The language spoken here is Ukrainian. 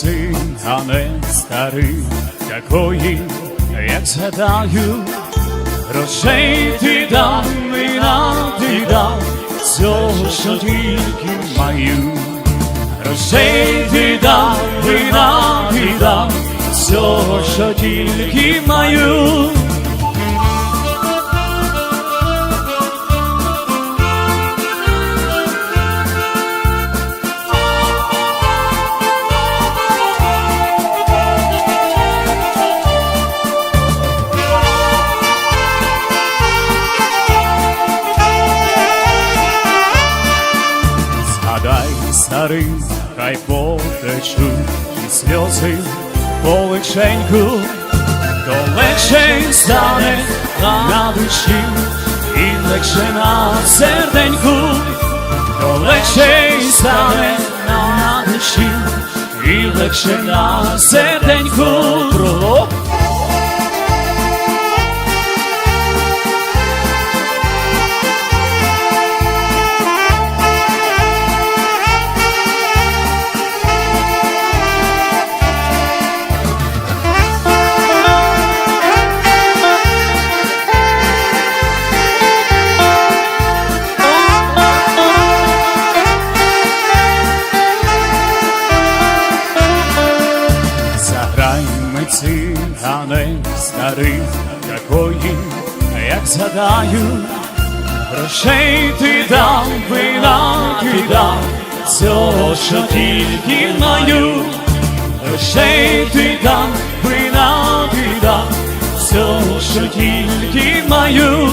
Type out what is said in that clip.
цигане старий, такої, як згадаю, грошей ти дам, вина ти дам, всього, що тільки маю. Грошей ти дам, вина ти всього, що тільки маю. Старий, хай потечуть і сльози полегшеньку, то легше стане на душі, і легше на серденьку, то легше стане на душі, і легше на серденьку. Заграй ми цигане старий, такої, як згадаю, грошей ти дам, вина ти дам, що тільки маю, грошей ти дам, вина ти дам, всього, що тільки маю.